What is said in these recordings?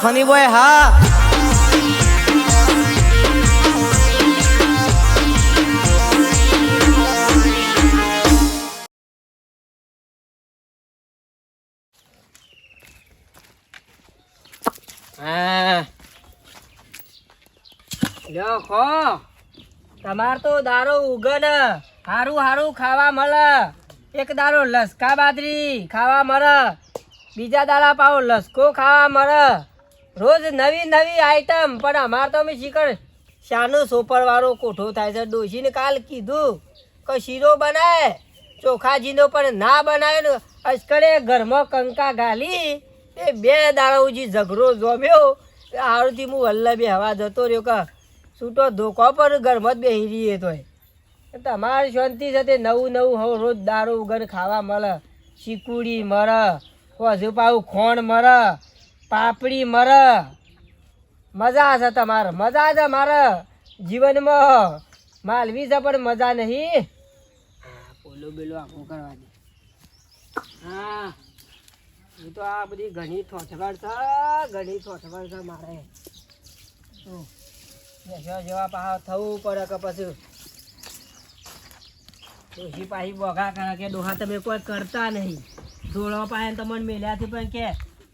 Funny boy હા. લ્યો ખો. તમાર તો દારો ઉગન હારું હારું ખાવા મળે. એક દારો લસકા બાજરી ખાવા મળે. બીજા દારા પાવો લસકો ખાવા મળે. રોજ નવી નવી આઈટમ પણ અમારે તો અમે શીખણ શાનો સોપર વાળો કોઠો થાય છે, ડોશીને કાલ કીધું કે શીરો બનાવે ચોખાજીનો પણ ના બનાવે ને અસ્કરે ઘરમાં કંકા ગાલી. એ બે દાડા ઉજી ઝઘડો જોમ્યો હારુંથી હું વલ્લભે હવા જતો રહ્યો કે છૂટો ધોકો પર ઘરમાં જ બેસી રહીએ તોય. તમારે શાંતિ સાથે નવું નવું હવે રોજ દારૂ ઉગર ખાવા મળે, શીકુડી મરે હજુ પાછું ખોણ મરે. પાપડી મર. મજા છે તમારે, મજા છે મારે. જીવનમાં માલવી છે પણ મજા નહીં. પોલો બેલો આખું કરવા દે હા એ તો આ બધી ઘણી થોથવાડ છે, ઘણી થોથવાડ છે મારે. બેસવા જેવા પાહા થવું પડે કે પછી? ડોશી પાછી બોગા કરે કે ડોહા તમે કોઈ કરતા નહીં. ધોળો પાયે તમને મેલ્યાથી પણ કે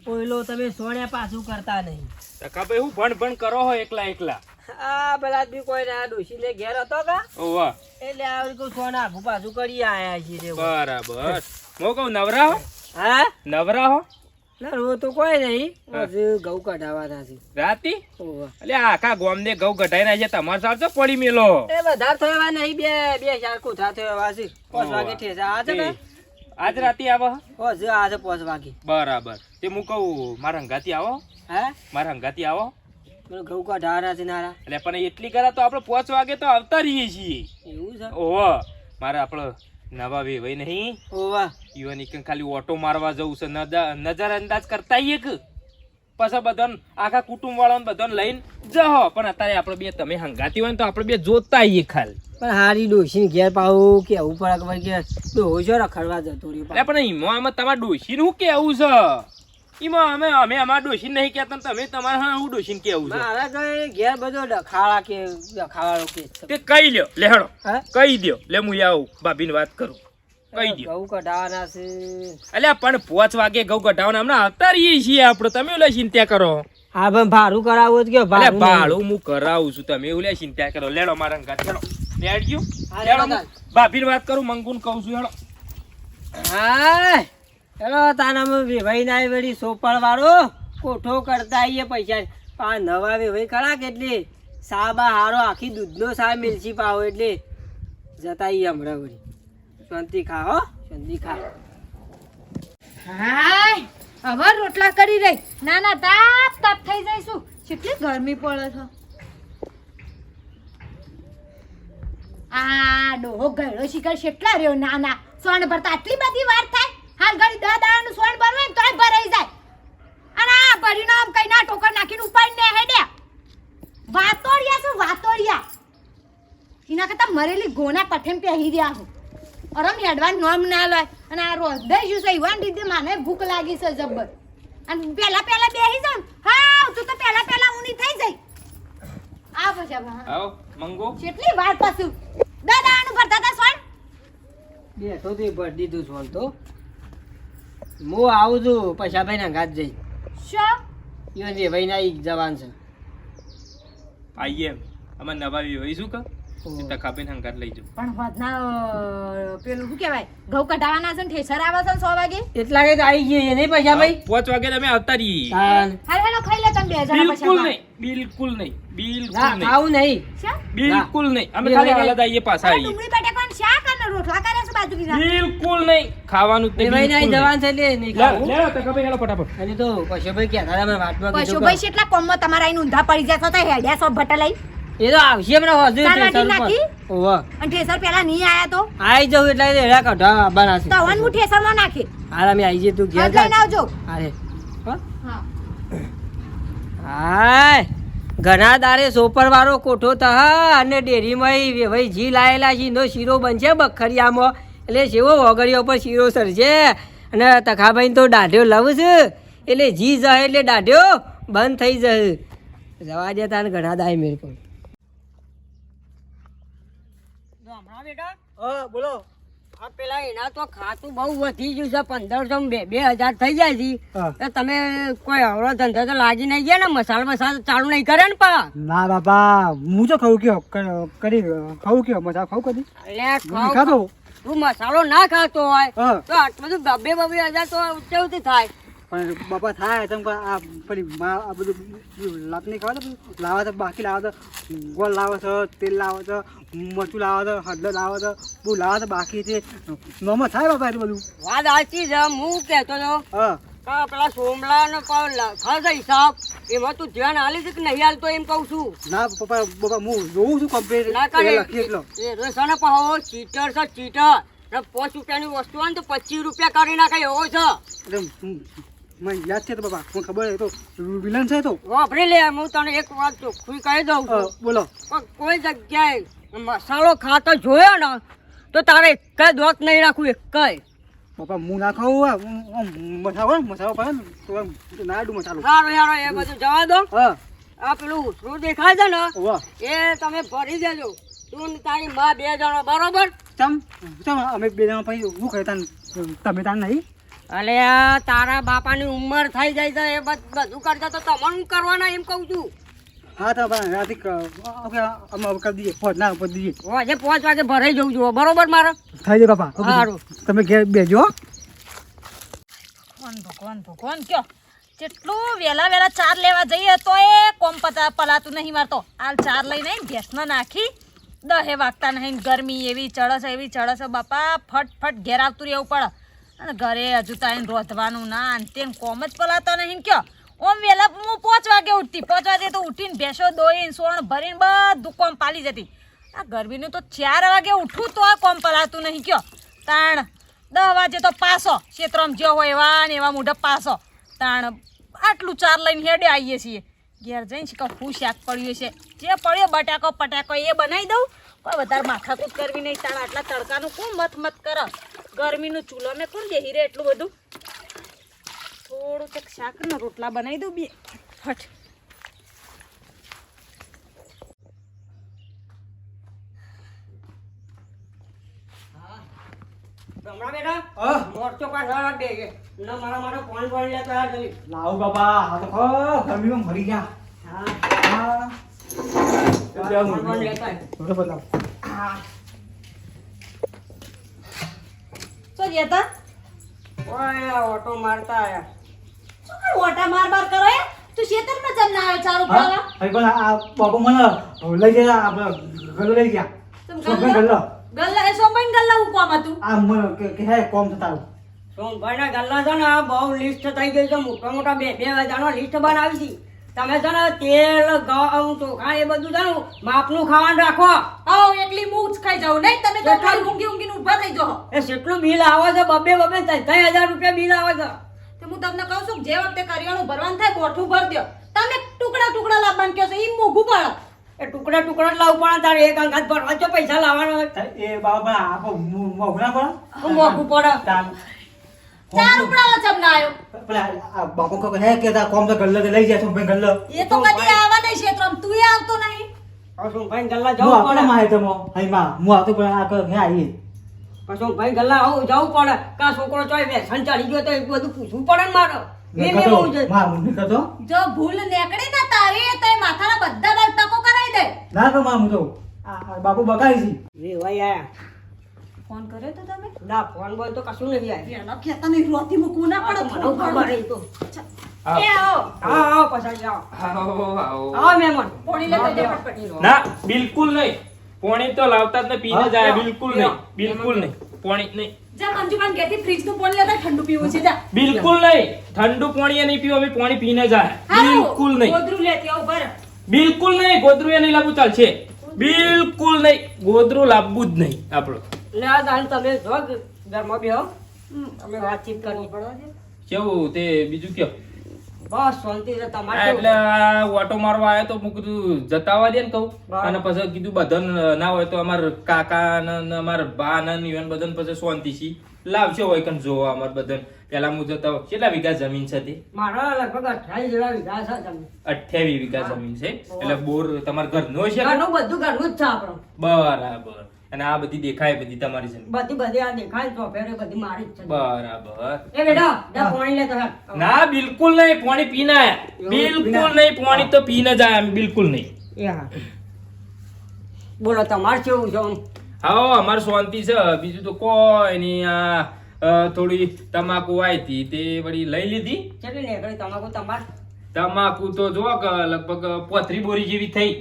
ઓયલો તમે સોણ્યા પાછું કરતા નહીં. ભાઈ હું ભણ ભણ કરો હો એકલા એકલા. આ પેલા બી કોઈ ના ડોશી લે ઘેર હતો કા? ઓવા એટલે આ કોઈ સોના આઘું પાછું કરી આયા છીએ રે. બરાબર. મો કહું નવરા હો? હા? નવરા હો? ના રો તો કોઈ નહીં. ઘઉં કઢાવાના છે. રાતી. એટલે આખા ગોમને ઘઉં કઢાઈ ના છે તમારે સાચો પડી મેલો. એ વધારે થવા નહીં બે બે ચાર કોઠા થયો છે. પાંચ વાગે ઠેસા આ છે ને? આજ રાતે આવો ઓ જો આજે પાંચ વાગે. બરાબર. તે હું કહું મારા હંગાતી આવો. હે? મારા હંગાતી આવો. મને ઘઉં કઢાવાના છે નારા. એટલે પણ એટલી કરા તો આપણે પાંચ વાગે તો આવતા રહીએ છીએ. એવું છે? ઓહો મારે આપણો નવા વેવાઈ નહીં. ઓવા. યુવાની કે ખાલી ઓટો મારવા જવું છે નજર નજર અંદાજ કરતા એક કે? પછી બધાને આખા કુટુંબ વાળાને બધાને લઈને જહો પણ અત્યારે આપણે બે તમે હંગાતી હોય ને તો આપણે બે જોતા આવીએ ખાલી. પણ હારી ડોશી ઘેર પાવું કેવું પડે કે ભાઈ કે ડોહો છો રખડવા જતો રહ્યો પણ એમાં આમાં તમારા ડોશીનું શું કેવું છે? એમાં અમે અમે અમારા ડોશી નહીં કહેતા તમે તમારે હા હું ડોશીને કેવું છે? મારા કઈ ઘેર બધો ડખાળા કે ડખાવાળો કે તે કહી લ્યો લેહડો કહી દ્યો. લે હું આવું. ભાભીને વાત કરું. કહી દો ઘઉં કઢાવાના છે. એટલે પણ પોચ વાગે ઘઉં કઢાવાના હમણાં આવતા છીએ આપણે. તમે ઓલા ચિંતા કરો. હા પણ ભાડું કરાવવું જ કે ભાડું ભાડું હું કરાવું છું. તમે ઓલા ચિંતા કરો. લેડો મારા ઘર. લેડો લેડજો હા, લેડો ભાભીને વાત કરું મંગુન કહું છું. હેડો. હા ચલો તાનામાં વેવાઈ ના વળી સોપળ વાળો કોઠો કરતા આવીએ પૈસા. પા નવા વેવાઈ કરા કેટલી? સાબા હારો આખી દૂધનો સા મિલસી પાવો એટલે જતા આવીએ હમણાં વળી. શાંતિ ખા, હો. શાંતિ ખા. હાય, હવે રોટલા કરી રહી. ના ના તાપ તાપ થઈ જઈશું. કેટલી ગરમી પડે છે. આ ડોહો ગયડો શિખર કેટલા રહ્યો ના ના સોણ ભરતા આટલી બધી વાર થાય. હાલ ઘડી દસ દાડાનું સોણ ભરવું ને તોય ભરાઈ જાય. અને આ ભરીને આમ કઈ ના ટોકર નાખીને ઉપાડીને હેડે. વાતોડિયા શું વાતોડિયા? એના કરતા મરેલી ગોના પઠેમ પહેરી રહ્યા હું. અરમ હેડવાન નોમ ના લે અને આ રોજ દઈ જુ છે ઈવાન દીધી માને ભૂખ લાગી છે જબ્બર. અને પેલા પેલા બેહી જાવ હા તું તો પેલા પેલા ઊની થઈ જઈ. આ પછી. આવો મંગો. કેટલી વાર પાછું. દાદા આનું ભરતા તા સોન. બે તો તે ભર દીધું સોન તો. હું આવું છું પૈસા ભાઈ ના ઘાત જઈ. શો? ઈવન ભાઈ ના જવાન છે. આઈએ અમે નવા વેવાઈ શું કર ઓહો. સીતા ખાબીને હંગાત લઈ જાઉં. પણ વધના પેલું શું કહેવાય? ઘઉં કઢાવાના છે ને ઠેસર આવે છે ને સો વાગે? એટલા કે આવી ગઈ નહીં પૈસા ભાઈ? પાંચ વાગે તમે આવતા રહી હાલ હેલો ખાઈ લે તમે બે હજાર બિલકુલ નહીં બિલકુલ નહીં બિલકુલ નહીં. આવું નહીં. બિલકુલ નહીં. અમે ખાલી વાગે- હાલત આવીએ પાછા આવીએ. ડુંગળી બટાકાનું શા કરનો રોટલા કર્યા છે બાજુ કીધા બિલકુલ નહીં. ખાવાનું જ નહીં, વેવાઈ ના બિલકુલ જવાન છે લે નહીં નહીં. ખાવું. લે, તો ખબર હેલો ફટાફટ. અને તો પશુભાઈ કે હતા મે વાતમાં કીધું પશુભાઈ કેટલા કોમમાં તમારા અહીં ઊંધા પડી જશો તો હેડ્યા સો ભટ્ટા લઈ કે એ તો આવશે હમણાં હજુ સ્ટેશન વાટી અને ઠેસર પેલા નહીં આયા તો? આઈ જવું એટલે એડા કાઢા આબા છે. તો હું હું ઠેસરમાં નાખી? હાલ અમે આઈ જઈએ તું ઘેર જા. આવજો. અરે હો? હા. હાય. ઘણા દારે સોપર વાળો કોઠો તહ અને ડેરીમાં ભાઈ જી લાયેલા એનો શીરો બનશે બખરિયામાં. એટલે સેવો વગડીઓ પર શીરો સરશે અને તખાભાઈ તો દાઢ્યો લવ છે. એટલે જી જાય એટલે દાઢ્યો બંધ થઈ જશે જવા દેતા ઘણા દાય મેરે પણ હમણાં બેટા હા બોલો. આ પેલા એના તો ખાતું બહુ વધી ગયું છે પંદરસો બે બે હજાર થઈ જાય છે. તો તમે કોઈ અવળો ધંધો તો લાગી નહીં ગયા ને મસાલો મસાલો ચાલુ નહીં કરે ને પા. ના બાપા હું તો ખાઉં કયો કરી ખાઉં કયો ખાઉં કદી? એટલે ખાતો. તું મસાલો ના ખાતો હોય તો આટલું બધું બબે બબે હજાર તો ઉચ્ચવતી થાય. પણ બાપા થાય તેમ આ પછી મા- આ બધું લાત નહીં ખાવા તો લાવે તો બાકી લાવે તો ગોળ લાવે છે તેલ લાવે છે મરચું લાવે છે હળદર લાવે છે બહુ લાવે છે બાકી છે. નોમાં થાય બાપા એટલું બધું? વાત સાચી છે હું કહેતો હતો હા. પેલા સોમલા ને ખાસ હિસાબ? એમાં તું ધ્યાન આલી છે કે નહીં હાલતો એમ કહું છું. ના પપ્પા બાપા હું જોઉં છું કમ્પ્લીટ ના કરે એટલો. એ રેસાને પાહો ચીટર છે ચીટર પાંચ રૂપિયાની વસ્તુ હોય ને તો પચીસ રૂપિયા કરી નાખે એવો છે. મને યાદ છે તો બાપા મને ખબર તો વિલન છે તો. વાપરી લે હું તને એક વાત ચોખ્ખી કહી દઉં બોલો. કોઈ જગ્યાએ મસાલો ખાતો જોયો ને તો તારે એક દોત નહીં રાખવું એક બાપા હું ના ખાઉં હું- મસાલો મસાલો પડે ને તો ના આડું મસાલો. સારું યાર એ બધું જવા દો. હા. આ પેલું શું દેખાય છે ને એ તમે ભરી દેજો. તું તારી માં બે જણો બરોબર? ચમ ચમ અમે બે જણા પછી કરે તાન તમે તાર નહીં? અલે આ તારા બાપાની ઉંમર થઈ જાય છે એ બધું કરતા તો તમારું હું કરવાના એમ કહું છું. હા તો રાતે ઓકે અમે હવે કરી દઈએ ફોન ના કરી દઈએ. આજે પાંચ વાગે ભરાઈ જવું જોઈએ બરોબર મારે? થઈ જાય બાપા સારું. તમે ઘેર બેજો કોણ ભગવાન ભગવાન ભગવાન કયો? જેટલું વહેલા વહેલા ચાર લેવા જઈએ તો એ કોમ પતા પલાતું નહીં મારતો. હાલ ચાર લઈને ગેસમાં નાખી દહે વાગતા નહીં ગરમી એવી ચડસ એવી ચડસ બાપા ફટ ફટ ઘેર આવતું રહેવું પડે. અને ઘરે હજુ તો આઈને રોધવાનું ના તેમ કોમ જ પલાતો નહીં કયો. ઓમ વહેલા હું પાંચ વાગે ઉઠતી. પાંચ વાગે તો ઉઠીને ભેંસો દોઈને સોણ ભરીને બધું કોમ પાલી જતી. આ ગરમીનું તો ચાર વાગે ઉઠું તો આ કોમ પલાતું નહીં કયો. તાણ દસ વાગે તો પાસો. ક્ષેત્રમાં જ્યો હોય એવા ને એવા મોઢા પાસો. તાણ આટલું ચાર લઈને હેડે આવીએ છીએ. ઘેર જઈને શીખો હું શાક પડ્યું છે. જે પડ્યો બટાકો, પટાકો એ બનાવી દઉં. કોઈ વધારે માથાકૂટ કરવી નહીં તાણ આટલા તડકાનું કોણ મત મત કર? ગરમીનું ચૂલો મેં કોણ દેહી રે એટલું બધું? થોડું શાક ને રોટલા બનાવી દઉં બે. ફટ. હમણાં બેટા મોટો મોરચો પાછળ રાખ કે. ના મારા માટે પાણી પાણી લેતો આ જલ્દી. લાવો બાપા હા તો ગરમીમાં મરી ગયા. હા. હા. પાણી પાણી લેતા થોડો બતાવો શું જતા ઓય ઓટો મારતા આયા. શું કર ઓટા માર માર કરો એ. તું ખેતરમાં જમ ના આવ્યો ચારું હા? પડવા ભાઈ આ બાપુ મને લઈ ગયા આપણે ગલ્લો લઈ ગયા. તમે ગલ્લો? ગલ્લો? ગલ્લા એ સોમન ગલ્લા હું કોમ હતું? આ મને કે કે હે કોમ થતા સોમભાઈ ના ગલ્લા છે ને આ બહુ લિસ્ટ થઈ ગઈ છે મોટા મોટા બે બે હજારનો લિસ્ટ બનાવી છે તમે છે ને તેલ ઘઉં ચોખા એ બધું છે ને માપનું ખાવાનું રાખો. આવો એટલી હું જ ખાઈ જાઉં નહીં તમે તો? ખાલી ઊંઘી ઊંઘીને ઊભા થઈ જાઓ. એ કેટલું બિલ આવે છે બબે બબે ત્રણ હજાર રૂપિયા બિલ આવે છે. તો હું તમને કહું છું જે વખતે કરિયાણું ભરવાનું થાય કોઠું ભર દો. તમે ટુકડા ટુકડા લાવવાનું કહો છો એ મોંઘું પડે એ ટુકડા ટુકડા જ લાવવું પડે તારે એક અંગાત ભરવા છો પૈસા લાવવાનો હોય. એ બાબા આપો મોઘના પણ તો મોંઘું પડે. ચાર ઉપડા જમ ના આયો. પેલા બાપુ કહે હે કે તા કોમ તો ગલ્લો તો લઈ જાય તો ભાઈ ગલ્લો એ તો કદી આવા નહીં ક્ષેત્રમાં તું એ આવતો નહીં. હવે ભાઈ ગલ્લા હું જવું પડે? માં તો હઈ માં હું આવતો પણ આ કહે હે આઈ પછી ભાઈ ગલ્લા આવું જવું પડે? કા છોકરો ચોય વ્યસન ચડી ગયો તો એ બધું પૂછવું પડે ને મારે? હું જો ભૂલ નીકળી ને તારી તો માથાના બધા ટકો કરાવી દે. ના તો માં હું તો. આ આ બાપુ બકાઈ છે. આયા. ફોન કર્યો તો તમે? ના ફોન બોલ તો કશું નહીં આયા એનો ખેતા નહીં રોતી મૂકવું ના પડે મને ખબર એ તો. એ આવો. આવો આવો પછી આવો આવો આવો. આવો મહેમાન. પોણી લેતો જય ફટફટ. ના બિલકુલ નહીં. પોણી તો લાવતા જ ને પીને જાય બિલકુલ નહીં બિલકુલ નહીં. પોણી નહીં. જા મંજુબાન પોણી લેતા ઠંડુ પીવું છે જા. બિલકુલ નહીં. ઠંડુ પાણી એ નહીં પીવું અમે પાણી પીને જાય. બિલકુલ નહીં. ગોદરું લેતી આવું ભર બિલકુલ નહીં ગોદરું એ નહીં લાવવું ચાલશે બિલકુલ નહીં. ગોદરું લાવવું જ નહીં આપણું. લે દાન તમે જો ઘરમાં બેહો. અમે વાતચીત કરી કેવું તે બીજું કયો? બસ શાંતિ છે તમારે એટલે ઓટો મારવા આવ્યો તો હું કીધું જતાવા દે ને કહું. અને પછી કીધું બધાને ના હોય તો અમાર કાકા ને ને અમાર બા ને ને ઈવન બધાને પછી શાંતિથી લાવશે હોય કન જોવા અમાર બધા પેલા હું જતા કેટલા વીઘા જમીન છે તે? મારા લગભગ અઠ્યાવીસ જેવા વીઘા છે જમીન. છે? એટલે બોર તમારા ઘરનો છે ઘરનું બધું ઘરનું જ છે આપણું. બરાબર. અને આ બધી દેખાય બધી તમારી છે બધી બધી આ દેખાય ચોફેરે બધી મારી છે. બરાબર. એ બેટા જા પાણી લે તો ના બિલકુલ નહીં પાણી પીને આયા બિલકુલ નહીં પાણી તો પી ન જાય આયા બિલકુલ નહીં. બોલો તમાર કેવું છે? હા અમાર શાંતિ છે. બીજું તો કોઈ નહીં આ થોડી તમાકુ આવી તે વળી લઈ લીધી. કેટલી નીકળી? તમાકુ તમાર? તમાકુ તો જો લગભગ પોતરી બોરી જેવી થઈ.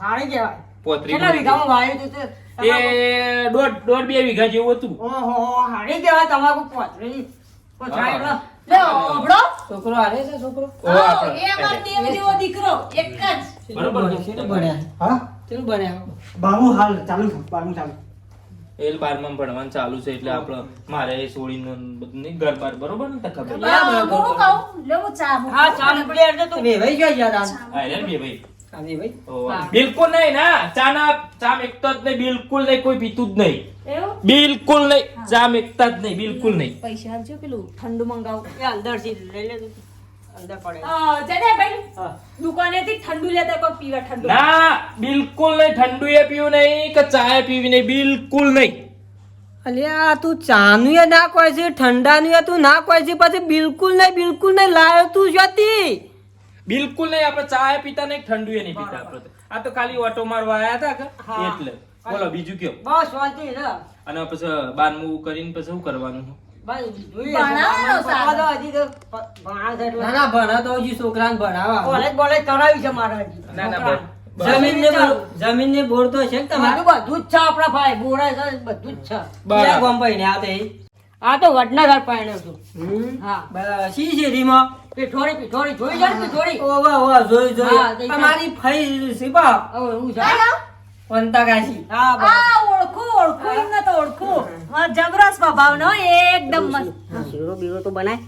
હારી કહેવાય. પોત્રી કેટલા વીઘામાં વાવ્યું હતું તે? એ દોઢ દોઢ બે વીઘા જેવું હતું. ઓહો હારી કહેવાય તમાકુ પોતરી પોતરાય. લે. છોકરો હારે છે છોકરો? ઓ, એ અમાર દેવ જેવો દીકરો એક જ. બરોબર છે. શેનું ભણ્યા? હા? શેનું ભણ્યા? બારમું હાલ ચાલુ છે બારમું ચાલુ. એ બારમાં ભણવાનું ચાલુ છે એટલે આપણે મારે સોળીને બધું નહીં ઘર બાર બરોબર ને? ખબર હું કહું લે હું ચા હા ચાલ બે એટલે તું વેવાઈ ગયો યાર આમ. હા રે બે ભાઈ હા, વેવાઈ. બિલકુલ નહીં ના. ચા ના ચા એકતો જ નહીં બિલકુલ નહીં કોઈ પીતું જ નહીં. બિલકુલ નહીં ચા એકતા જ નહીં બિલકુલ નહીં. પૈસા આપજો પેલું ઠંડુ મંગાવું. અંદર અંદરથી લઈ લેજો. અંદર પડે. ભાઈ દુકાનેથી ઠંડુ લેતા કોઈ પીવા ઠંડુ. ના બિલકુલ નહીં ઠંડુ એ પીવું નહીં કે ચા પીવી નહીં બિલકુલ નહીં. અલ્યા તું ચાનું એ ના કોઈ છે ઠંડાનું એ તું ના કોઈ છે પછી બિલકુલ નહીં બિલકુલ નહીં લાયો તું શોધી બિલકુલ નહીં આપણે ચા પીતા નહીં ઠંડુ એ નહીં પીતા આપણે. આ તો ખાલી ઓટો મારવા આવ્યા હતા કે? એટલે. બોલો બીજું કયો? બસ શાંતિ છે અને પછી બારમું કરીને પછી શું કરવાનું. જમીન ને બોરતો જમીન ને બોર તો છે તમારું? બધું જ છે આપડા ભાઈ બોરા બધું જ છે. બરાબર. ભાઈ આ તો વડનગર પાયણ્યો હતું. હા. સી શી શેરીમાં પીઠોરી પીઠોરી. જોઈ જાય ને પીઠોરી. ઓવા ઓવા જોઈ જોઈ. તમારી ફઈ સીપા એવું છે આયો? પંતાકાશી હા બસ આ ઓળખું ઓળખું એમને તો ઓળખું. મારો જબરો ભાવ નો એકદમ મસ્ત. શીરો બીરો તો બનાય.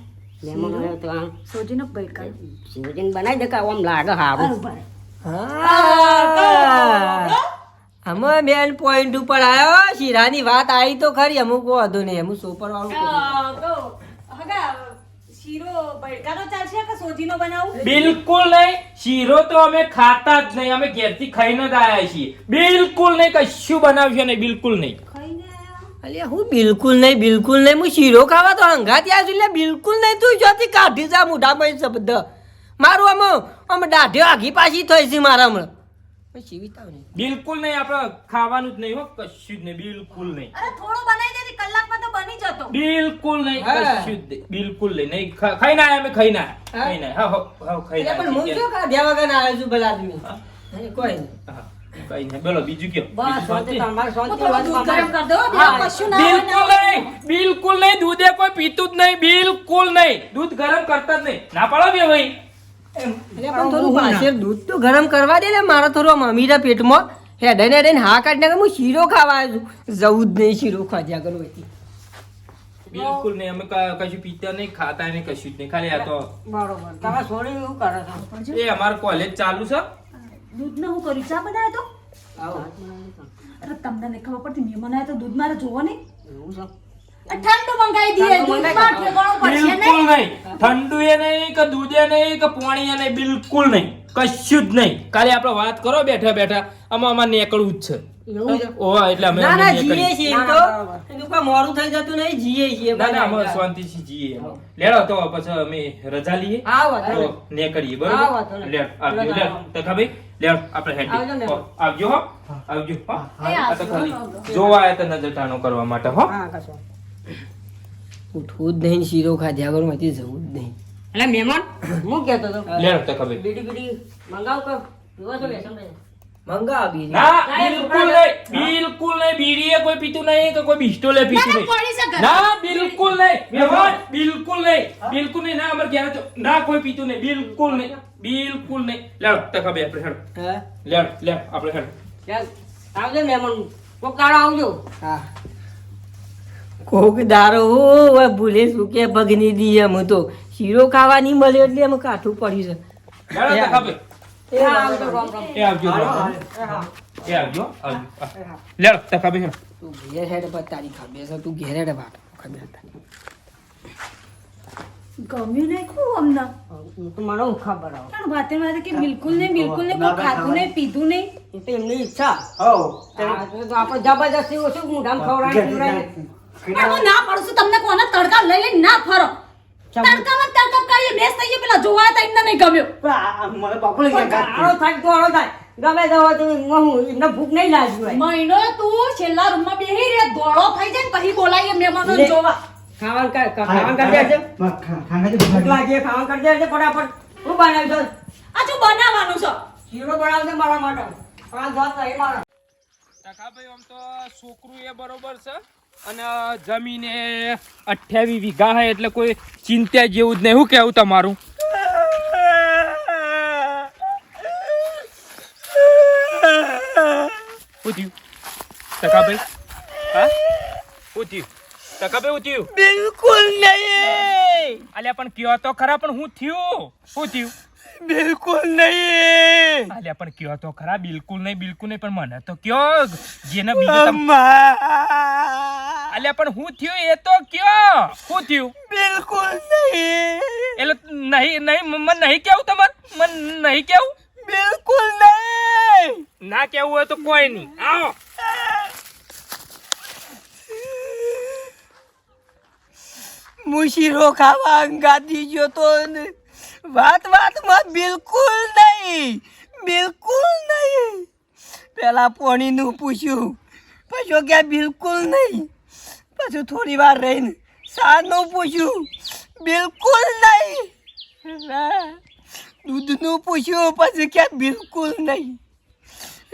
મહેમાન આવ્યો તો આમ સોજીનો બૈકા સોજીન બનાય દે કે આમ લાગે હારું. અમે મેન પોઈન્ટ ઉપર આવ્યો. શીરાની વાત આવી તો ખરી. અમુક વાંધો નહીં. અમુક સોપર વાળું શીરો બૈકાનો ચાલશે કે સોજીનો બનાવું? બિલકુલ નહીં. શીરો તો અમે ખાતા જ નહીં. અમે ઘેરથી ખાઈને જ આવ્યા છીએ. બિલકુલ નહીં. કશું બનાવશે નહીં. બિલકુલ નહીં. ખાઈને હું બિલકુલ નહીં બિલકુલ નહીં. હું શીરો ખાવા તો હંગા ત્યાં છું. એટલે બિલકુલ નહીં તું. જોતી કાઢી જા મોઢામાં શબ્દ મારું આમ આમ દાઢે આઘી પાછી થઈ છે મારા હમણાં. પછી વિતાવ નહીં. બિલકુલ નહીં આપણે ખાવાનું જ નહીં હો કશું જ નહીં બિલકુલ નહીં. અરે થોડું બનાવી દેતી કલાકમાં તો બની જતો. બિલકુલ નહીં કશું જ બિલકુલ નહીં નહીં ખાઈ ના અમે ખાઈ ના ખાઈ ના. હા હો, હા ખાઈ ના પણ હું જો કા દેવા વગર આવ્યો છું ભલા આદમી. કોઈ નહીં. હા, બોલો બીજું કયો બિલકુલ નહીં બિલકુલ નહીં દૂધે કોઈ પીતું જ નહીં બિલકુલ નહીં. દૂધ ગરમ કરતા જ નહીં. ના પાડો બે ભાઈ. પણ થોડું પાછળ દૂધ તો ગરમ કરવા દે ને મારા થોડો મમ્મીના પેટમાં હેડાઈને હેડાઈને હા કાઢી નાખે હું શીરો ખાવા જવું જ નહીં શીરો ખાધ્યા કરું હતી બિલકુલ નહીં અમે કશું પીતા નહીં ખાતા નહીં કશું જ નહીં. ખાલી આ તો બરોબર. તમે છોડી એવું કરે છો. એ અમારું કોલેજ ચાલુ છે. દૂધને હું કરી ચા બનાવ્યો તો? અરે તમને નહીં ખબર પડતી મહેમાન આવ્યા તો દૂધ મારે જોવો નહીં. એવું છે. ઠંડુ મંગાવી દઈએ દૂધમાં ઠેકાણું પડશે બિલકુલ નહીં. ઠંડુ એ નહીં કે દૂધે નહીં કે પાણી એ નહીં બિલકુલ નહીં. કશું જ નહીં. કાલે આપણે વાત કરો બેઠા બેઠા. આમાં અમારે નીકળવું જ છે. એવું? એટલે અમે ના ના જીએ છીએ તો. ના, બરાબર. એનું કોઈ મોડું થઈ જતું નહીં જીએ છીએ ના ના અમે શાંતિથી જઈએ લેડો તો પછી અમે રજા લઈએ. તો નીકળીએ બરોબર? લેડ આવજો રજા લેડ. તખાભાઈ લેડ આપણે હેડી. આવજો હો, આવજો હો. આવજો હો. એ આ તો ખાલી જોવા તો નજર ટાણો કરવા માટે હો. હા કશો ઉઠવું જ નહીં શીરો ખાધ્યા વગરમાંથી જવું જ નહીં. એટલે મહેમાન હું કહેતો હતો. લેડો તખાભાઈ બીડી બીડી મંગાવ કર પીવો છો નહીં? મંગાવ. ના બિલકુલ નહીં બિલકુલ નહીં બીડીએ કોઈ પીતું નહીં કે કોઈ બિસ્ટોલે પીતું નહીં. ના બિલકુલ નહીં મહેમાન બિલકુલ નહીં બિલકુલ નહીં ના અમારે ઘેર તો ના કોઈ પીતું નહીં બિલકુલ નહીં બિલકુલ નહીં. લેડો તખાભાઈ આપણે હેડો આપણે હેડ આવજો મહેમાન કોક દાડો આવજો. હા. કોક દારો હોય ભૂલે શું કે ભગની દી એમ તો. શીરો ખાવાની મળે એટલે એમ કાઠું પડ્યું છે. એ આવજો, રામ રામ. એ આવજો રામ રામ. એ આવજો આવજો. હા. લેડો ટકાભાઈ હેડો. તું ઘેર હેડ પર તારી ખબર છે તું ઘેર હેડ વાત ખબર ગમ્યું નહીં ખૂબ અમને? મને હું ખબર પણ વાતે વાતે કે બિલકુલ નહીં બિલકુલ નહીં કોઈ ખાધું નહીં પીધું નહીં. એ તો એમની ઈચ્છા. તો આપણે જબરજસ્તી ઓછું મોઢામાં ખવડાવી. પણ હું ના પડું છું તમને કોને તડકા લઈ લઈને ના ફરો. તડકામાં તડકા કરીએ બેસ થઈએ પેલા જોવા હતા એમને નહીં ગમ્યો. મને બાપુ ગયા આળો થાય તો આળો થાય. ગમે તો હું એમને ભૂખ નહીં લાગી હોય. મહિનો તું છેલ્લા રૂમમાં બેહી રે દોડો થઈ જાય પછી બોલાવીએ મહેમાનો જોવા. ખાવાનું ખાવાનું કરી દેજે ભૂખ લાગી. ખાવાનું કરી દેજે ફટાફટ. હું બનાવી દઉં આ જો બનાવવાનું છે. શીરો બનાવજે મારા માટે. પાંચ ભાત નહીં મારા. ટકાભાઈ આમ તો છોકરું એ બરોબર છે. અને જમીન એ અઠ્યાવીસ વીઘા હે એટલે કોઈ ચિંતા જેવું જ નહીં. શું કેવું તમારું? શું થયું ટકાભાઈ? હા? ટકાભાઈ બિલકુલ નહીં. અલ્યા પણ કયો તો ખરા પણ હું થયું. શું થયું બિલકુલ નહીં. અલ્યા પણ કયો તો ખરા બિલકુલ નહીં બિલકુલ નહીં પણ મને તો કયો જેને બીજે અલ્યા પણ હું થયું એ તો કયો? શું થયું? બિલકુલ નહીં. એટલે નહીં નહીં મને નહીં કેવું તમાર? મને નહીં કેવું? બિલકુલ નહીં. ના કેવું હોય તો કોઈ નહીં. આવો. મુશીરો શીરો ખાવા અંગાતી ગયો તો વાત વાતમાં બિલકુલ નહીં. બિલકુલ નહીં. પેલા પોણીનું પૂછ્યું. પછી કે બિલકુલ નહીં. પછી થોડી વાર રહીને સાનું પૂછ્યું. બિલકુલ નહીં. દૂધનું પૂછ્યું પછી ક્યાં બિલકુલ નહીં.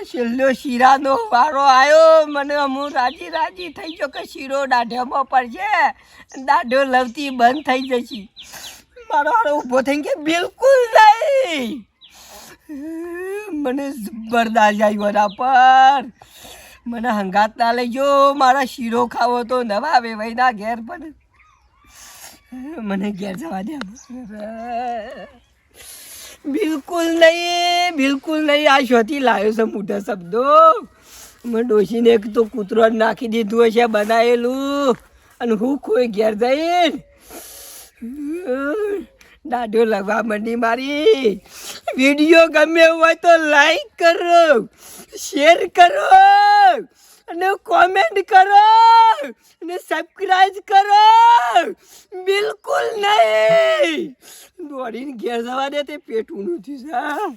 છેલ્લો શીરાનો વારો આવ્યો મને હું રાજી રાજી થઈ ગયો કે શીરો દાઢામાં પડશે. દાઢો લવતી બંધ થઈ જશે. મારો હારો ઊભો થઈ કે બિલકુલ નહીં. મને જબરદાસ્ત આવ્યો પર મને હંગાત ના લઈ મારા શીરો ખાવો તો નવા વેવાઈના ઘેર પણ. મને ઘેર જવા દે. બિલકુલ નહીં બિલકુલ નહીં. આ શોથી લાવ્યો છે મોટા શબ્દો. મેં ડોસીને એક તો કૂતરો નાખી દીધું હશે બનાવેલું અને હું કોઈ ઘેર જઈને દાઢો લગવા મંડી મારી. વીડિયો ગમે હોય તો લાઈક કરો શેર કરો, અને કોમેન્ટ કરો, અને સબસ્ક્રાઇબ કરો. બિલકુલ નહીં. દોડીને ઘેર જવા દે તે પેટું નથી સા